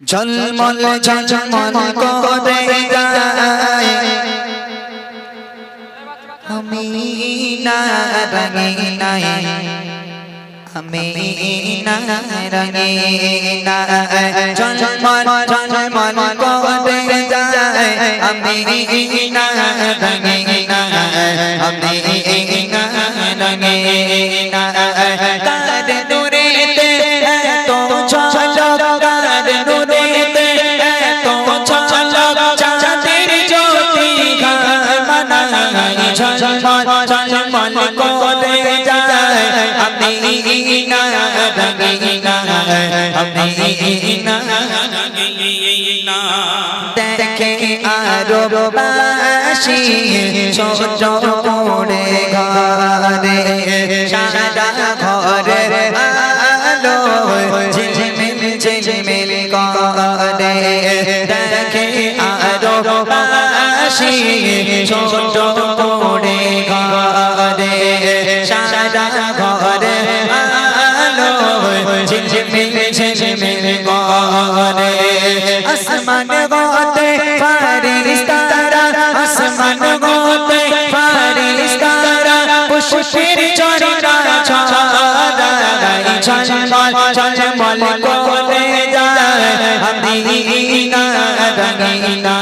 ঝলমল ঝলমল করে যায় আমি না রঙে নাই আমি না রঙে না ঝলমল ঝলমল করে আমি না রঙে না আমি না রঙে না মদিনা। গেলিনা দেখে আরও বাসি ছোট করে গা আসমান গোতে ফারিস্তারা আসমান গোতে ফারিস্তারা পুষ্পের চরণা ছড়াই ঝলমল ঝলমল করে যায় আমিনা রঙিনা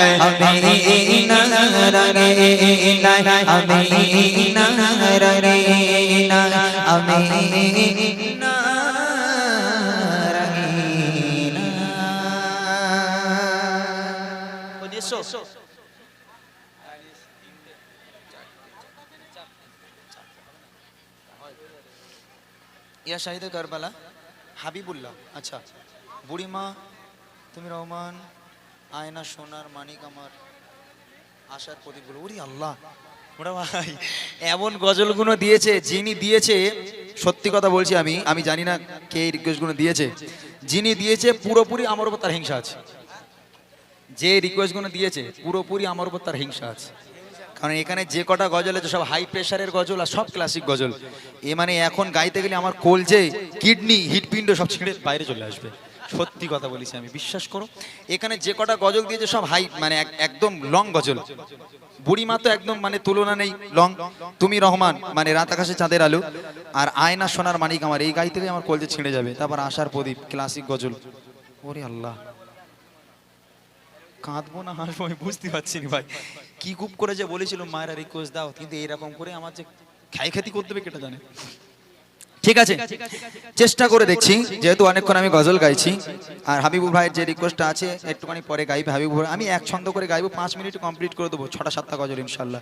আমি না রে না আমি না রে না আমি না হাবিবুল্লাহ আচ্ছা। বুড়িমা, তুমি রহমান আয়না সোনার মানিক আমার আশার প্রদীপগুলো ওরে আল্লাহ, ওরা ভাই, এমন গজলগুলো দিয়েছে যিনি দিয়েছে, সত্যি কথা বলছি আমি আমি জানি না কে এই রিকোয়েস্টগুলো দিয়েছে, যিনি দিয়েছে পুরোপুরি আমার উপর তার হিংসা আছে। যে রিকোয়েস্টগুলো দিয়েছে পুরোপুরি আমার উপর তার হিংসা আছে। কারণ এখানে যে কটা গজল আছে, সব হাই প্রেশারের গজল আর সব ক্লাসিক গজল। এ মানে এখন গাইতে গেলে আমার কলজে কিডনি হিটপিণ্ড সব ছিঁড়ে বাইরে চলে আসবে। সত্যি কথা বলেছি আমি, বিশ্বাস করো। এখানে যে কটা গজল দিয়েছে সব হাই মানে এক- একদম লং গজল। বুড়িমা তো একদম মানে তুলনা নেই, লং। তুমি রহমান মানে রাত আকাশে চাঁদের আলো। আর আয়না সোনার মানিক আমার, এই গাইতে গেলে আমার কলজে ছিঁড়ে যাবে। তারপর আশার প্রদীপ ক্লাসিক গজল। ওরে আল্লাহ। কাঁদবো না, হাসবো, আমি বুঝতে পারছি না ভাই। কি গুপ করে যে বলেছিল, মায়েরা রিকোয়েস্ট দাও। কিন্তু এরকম করে আমার যে খাই খাতি করতে হবে কেটে জানে? ঠিক আছে চেষ্টা করে দেখছি যেহেতু অনেকক্ষণ আমি গজল গাইছি আর হাবিবুর ভাইয়ের যে রিকোয়েস্টটা আছে একটুখানি পরে গাইবে হাবিবুর ভাই আমি এক ছন্দ করে গাইবো পাঁচ মিনিট কমপ্লিট করে দেবো ছটা সাতটা গজল ইনশাল্লাহ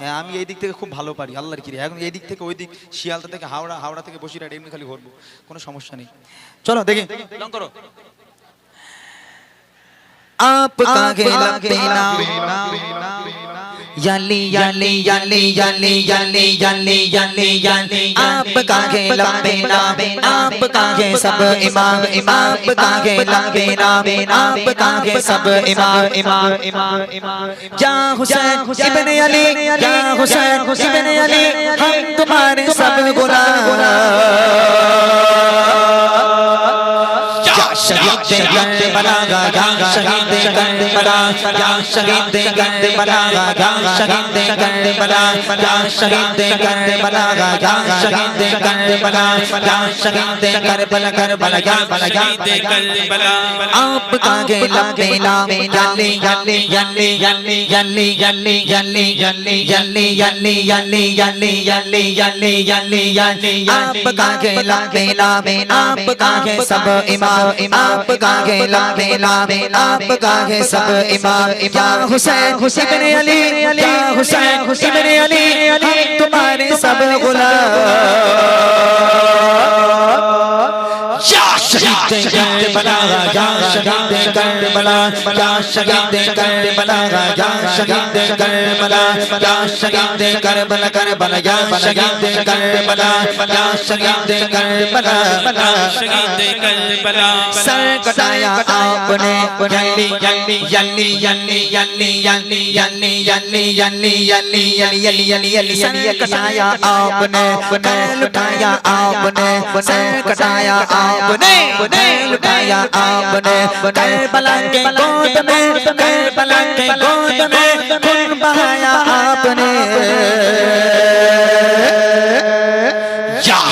হ্যাঁ আমি এই দিক থেকে খুব ভালো পারি আল্লাহর কিরে এখন এই দিক থেকে ওই দিক শিয়ালদা থেকে হাওড়া হাওড়া থেকে বসিরহাট এমনি খালি ঘুরবো কোনো সমস্যা নেই চলো দেখি লং করো आपका गेला पेना यली यली यली यली यली यली यली यली आपका गेला पेना आपका गे सब इमाम इमाम आपका गेला पेना आपका गे सब इमाम इमाम इमाम इमाम। या हुसैन इब्ने अली या हुसैन इब्ने अली हम तुम्हारे सब गुलाम या शहीद करबला या शहीद करबला या शहीद करबला या शहीद करबला या शहीद करबला या शहीद करबला या शहीद करबला करबला या शहीद करबला आपका गेला बेला यल्ली यल्ली यल्ली यल्ली यल्ली यल्ली यल्ली यल्ली यल्ली यल्ली यल्ली यल्ली यल्ली यल्ली यल्ली यल्ली आपका गेला बेला आपका है सब इमाम आपका गेला बेला आप गागे सब इमाम इमाम। हुसैन हुसैन अली, या हुसैन हुसैन अली, हम तुम्हारे सब गुलाम। शहीद बना राजा शहीद कर बना क्या शहीद कर बना राजा शहीद कर बना क्या शहीद कर बना कर बना या शहीद कर बना क्या शहीद कर बना बना शहीद कर बना सर कटाया आपने यल्ली यल्ली यल्ली यल्ली यल्ली यल्ली यल्ली यल्ली यल्ली यल्ली यल्ली यल्ली यल्ली यल्ली सर कटाया आपने कल उठाया आपने सर कटाया आपने लुटाया आपने करबला के गोद में करबला के गोद में खून बहाया आपने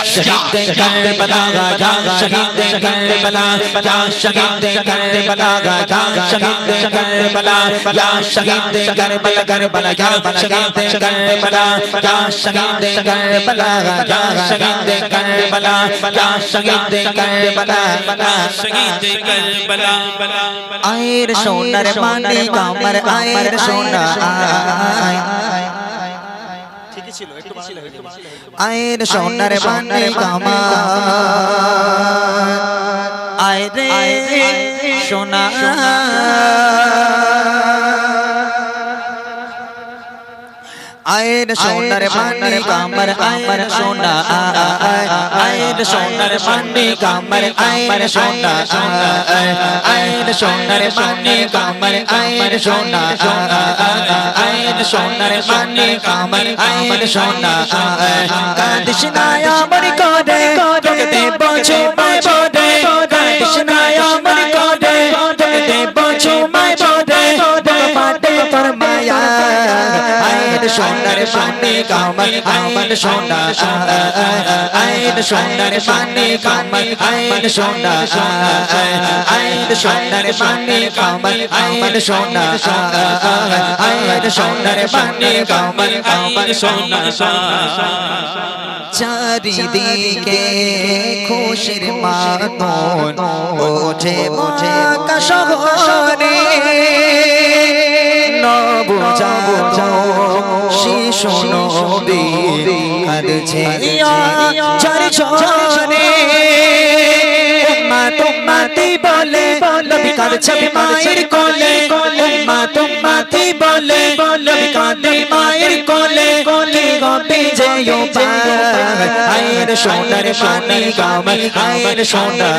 شہید کر بنا گا شہید کر بنا یا شہید کر بنا گا یا شہید کر بنا یا شہید کر بنا کر بنا یا شہید کر بنا یا شہید کر بنا یا شہید کر بنا یا شہید کر بنا یا شہید کر بنا آئر سونر مانی کامر آئر سونا آئر আয়ের সোনার মানে কামার আয় রে সোনা। আয়ের সোনার মানে কামার আমার সোনা। সোনার মানে কামার আয়ের সোনা আয়ের সোনার মানে কামার আয়ের সোনা আয়ের সোনার মানে কামার আয়ের সোনা কাদিস না, আমার করে, তোকে দেব ছুমায় সোনার পানি কামল আইন সোনা আইন সোনার পানি কামল আইন সোনা আইন সোনার পানি কামল আইন সোনা আইন সোনার পানি কামল আইন সোনা চারিদিকে খুশির মাতন, ওঠে ওঠে কাশবর শিশু নবী কাঁদছে চার ছনে মা তোমাতি বলে নবী কাঁদছে মায়ের কোলে। মা তোমাতি বলে নবী কাঁদে মায়ের কোলে। কোলে। গপে যেও আয়ের সোনার পানি গামাই আয়ের সোনা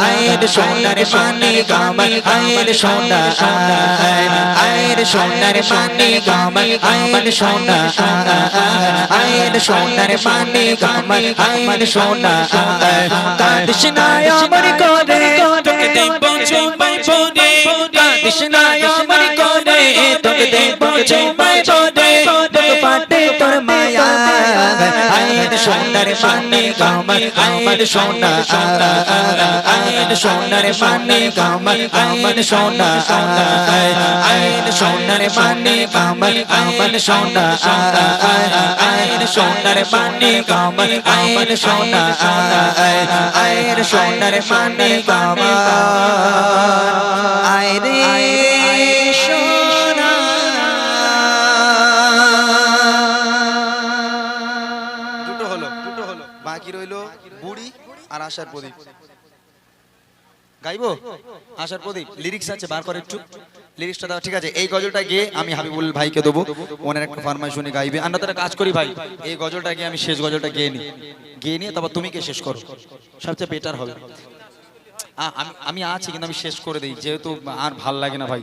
আয়ের সোনার পানি গামাই আয়ের সোনা আয়ের সোনার পানি গামাই আয়ের সোনা আয়ের সোনার পানি গামাই আয়ের সোনা কাদিস আমার করে তোকে দেব চুমাই পরে কাদিস আমার করে তোকে দেব চুমাই সোনার মানে কামাল আইন সোনা আইন সোনার মানে কামাল আইন সোনা আইন সোনার মানে কামাল আইন সোনা আইন সোনার মানে কামাল আইন সোনা আইন সোনার মানে কামাল আশার প্রদীপ। গাইবো? আশার প্রদীপ। লিরিক্স আছে, বার করে একটু। লিরিক্সটা দাও, ঠিক আছে। এই গজলটা গিয়ে আমি হাবিবুল ভাইকে দেবো। ওনার একটা ফারমাইশ উনি গাইবে। আমরা তারা কাজ করি ভাই। এই গজলটা গিয়ে আমি শেষ গজলটা গিয়ে নিই। গিয়ে নিয়ে তারপর তুমি কে শেষ করো? সবচেয়ে বেটার হবে। আমি আছি কিন্তু আমি শেষ করে দিই। যেহেতু আর ভালো লাগে না ভাই।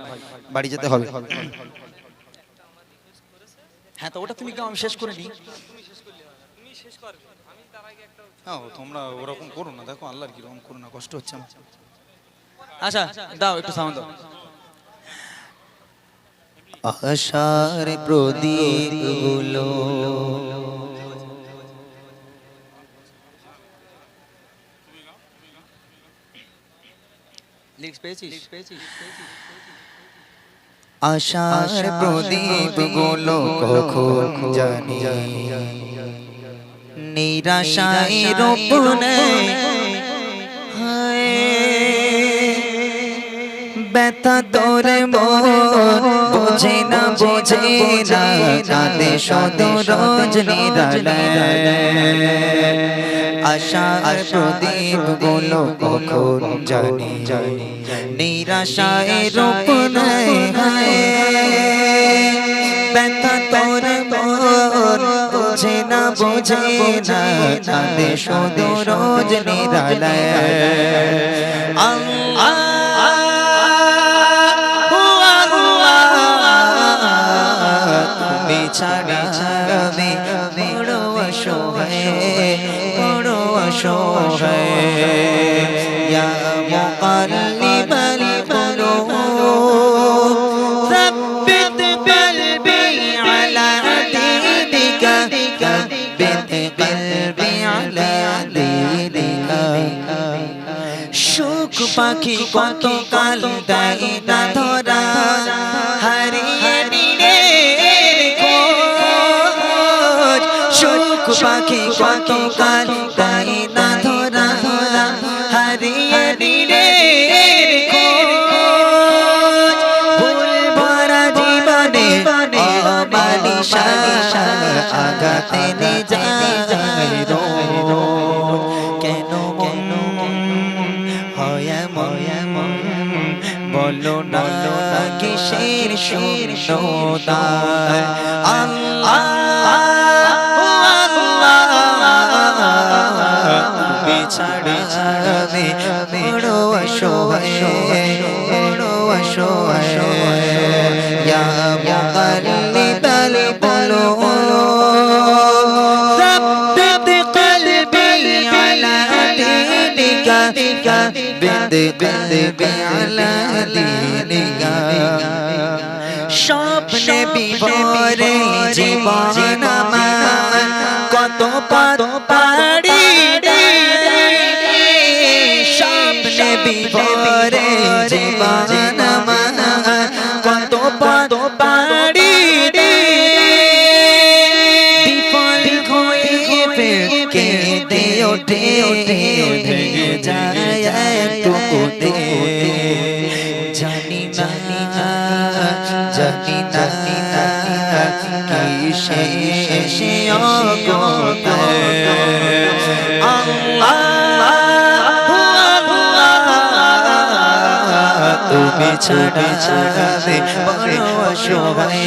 বাড়ি যেতে হবে। হ্যাঁ তো ওটা তুমি গাও, আমি শেষ করে নিই হ্যাঁ ও তোমরা ওরকম করো না দেখো আল্লাহর কীরকম করো না কষ্ট হচ্ছে আমার। আচ্ছা দাও একটু সাউন্ড দাও। আশার প্রদীপগুলো আশার প্রদীপগুলো কখন জানি? নিরাশায় রোপণে ব্যথা তোরে মন বোঝে না বোঝে না, কাঁদে শুধু রোজ নিরালায়। আশার প্রদীপগুলো কখন জানি? জানি নিরাশায় রূপ নেয় হায়। ব্যথা তোর বোঝে না বোঝে না কাঁদে শুধু রোজ নিরালায় তুমি ছাড়া আমি বড় অসহায় বড় অসহায় পাখি কত কাল দাই না ধরা হারিয়ে দিলে সুখ পাখি কত কাল আকাশের শূন্যতায় আল্লাহ ছাড়ে ছাড়ে বড় অশো অশো বড় অশো অশো ইয়া মুকাল্লি তালে বলো সাব্বিত কলবি আলা দিনিকা বিদ বিদ আলা দিনিকা বিভরে জীবন কত শেষে তুমি ছাড়া ছাড়াবে বড় অসহায়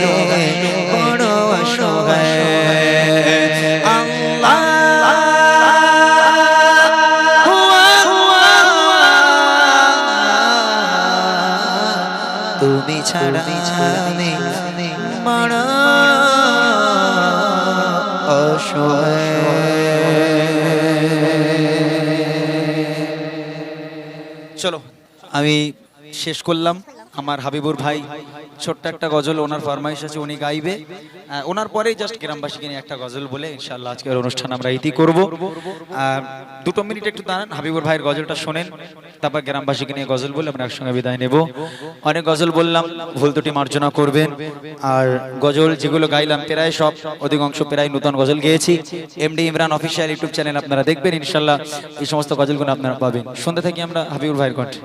বড় অসহায় তুমি ছাড়া আমি বড় চলো, আমি শেষ করলাম। আমার হাবিবুর ভাই, ছোট্ট একটা গজল ওনার ফরমাইশ আছে, উনি গাইবে। ওনার পরেই জাস্ট গ্রামবাসীকে নিয়ে একটা গজল বলে ইনশাল্লাহ আজকের অনুষ্ঠান আমরা ইতি করব। দুটো মিনিট একটু দাঁড়ান, হাবিবুর ভাইয়ের গজলটা শোনেন, তারপর গ্রামবাসীকে নিয়ে গজল বলে আমরা একসঙ্গে বিদায় নেব। অনেক গজল বললাম, ভুল ত্রুটি মার্জনা করবেন। আর গজল যেগুলো গাইলাম, প্রায় সব, অধিকাংশ প্রায় নতুন গজল গেয়েছি। MD Imran official YouTube channel আপনারা দেখবেন ইনশাল্লাহ এই সমস্ত গজলগুলো আপনারা পাবেন। সন্ধ্যা থেকে আমরা হাবিবুর ভাইয়ের কণ্ঠে।